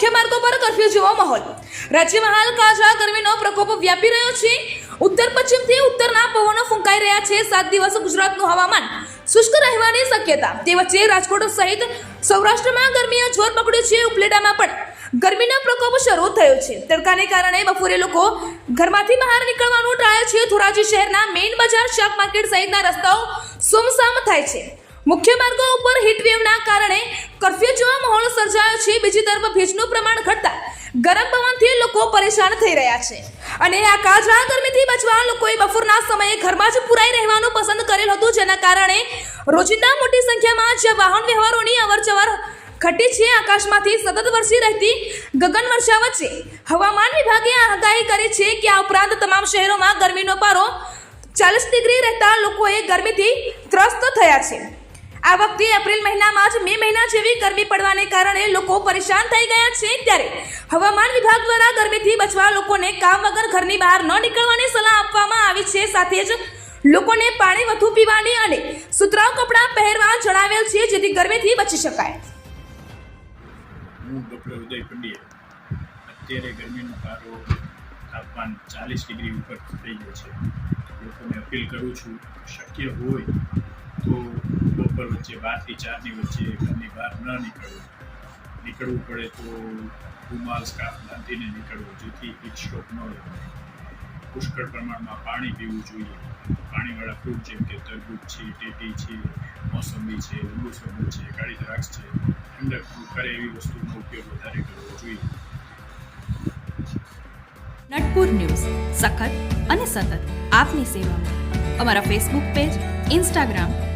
Curfew જેવો માહોલ. રાજ્યમાં હાલ કાજા ગરમીનો પ્રકોપ વ્યાપી રહ્યો છે. ઉત્તર પશ્ચિમથી ઉત્તરના પવનો ફૂંકાઈ રહ્યા છે. સાત દિવસ ગુજરાતનું હવામાન શુષ્ક રહેવાની શક્યતા. તે વચ્ચે રાજકોટ સહિત સૌરાષ્ટ્રમાં ગરમીએ જોર પકડ્યું છે. ઉપલેટામાં પણ ગરમીનો પ્રકોપ શરૂ થયો છે. તડકાને કારણે બપોરે લોકો ઘરમાંથી બહાર નીકળવાનું ટાળે છે. ધોરાજી શહેરના મેઇન બજાર, શાક માર્કેટ સહિતના રસ્તાઓ સુમસામ થાય છે. મુખ્ય માર્ગો ઉપર હીટવેવના કારણે કર્ફ્યુ માહોલ સર્જાયો છે. બીજી તરફ ભેજનું પ્રમાણ ઘટતા ગરમ પવનથી લોકો પરેશાન થઈ રહ્યા છે. અને આ કાજરા ગરમીથી બચવા લોકોએ બપોરના સમયે ઘરમાં જ પુરાઈ રહેવાનું પસંદ કરેલ હતું. જેના કારણે રોજિંદા મોટી સંખ્યામાં જે વાહન વ્યવહારોની અવરજવર ઘટી છે. આકાશમાંથી સતત વરસી રહેતી ગગન વર્ષા વચ્ચે હવામાન વિભાગે આગાહી કરી છે કે આ ઉપરાંત તમામ શહેરોમાં ગરમીનો પારો ચાલીસ ડિગ્રી રહેતા લોકોએ ગરમીથી ત્રસ્ત થયા છે. આ વખતે એપ્રિલ મહિનામાં જ મે મહિના જેવી ગરમી પડવાને કારણે લોકો પરેશાન થઈ ગયા છે ત્યારે હવામાન વિભાગ દ્વારા ગરમીથી બચવા લોકોને કામ વગર ઘરની બહાર ન નીકળવાની સલાહ આપવામાં આવી છે. સાથે જ લોકોને પાણી વધુ પીવાની અને સુતરાઉ કપડાં પહેરવા જણાવેલ છે જેથી ગરમીથી બચી શકાય. હું ડૉક્ટર ઉદય પંડ્યા. અત્યારે ગરમીનો પારો તાપમાન ચાલીસ ડિગ્રી ઉપર થઈ ગયો છે. લોકોને અપીલ કરું છું, શક્ય હોય તો બપોર વચ્ચે બારથી ચારની વચ્ચે ઘરની બહાર ન નીકળવું. નીકળવું પડે તો રૂમાલ, સ્કાર્ફ બાંધીને નીકળવું, જેથી હીટ સ્ટ્રોક ન લાગે. પુષ્કળ પ્રમાણમાં પાણી પીવું જોઈએ. પાણીવાળા ફ્રૂટ જેમ કે તરબૂચ છે, ટેટી છે, મોસંબી છે લીંબુ શરબત છે, કાળી દ્રાક્ષ છે, ઠંડક કરે એવી વસ્તુનો ઉપયોગ વધારે કરવો જોઈએ. નટપુર ન્યૂઝ. સખત અને સતત આપની સેવામાં. અમારા ફેસબુક પેજ ઇન્સ્ટાગ્રામ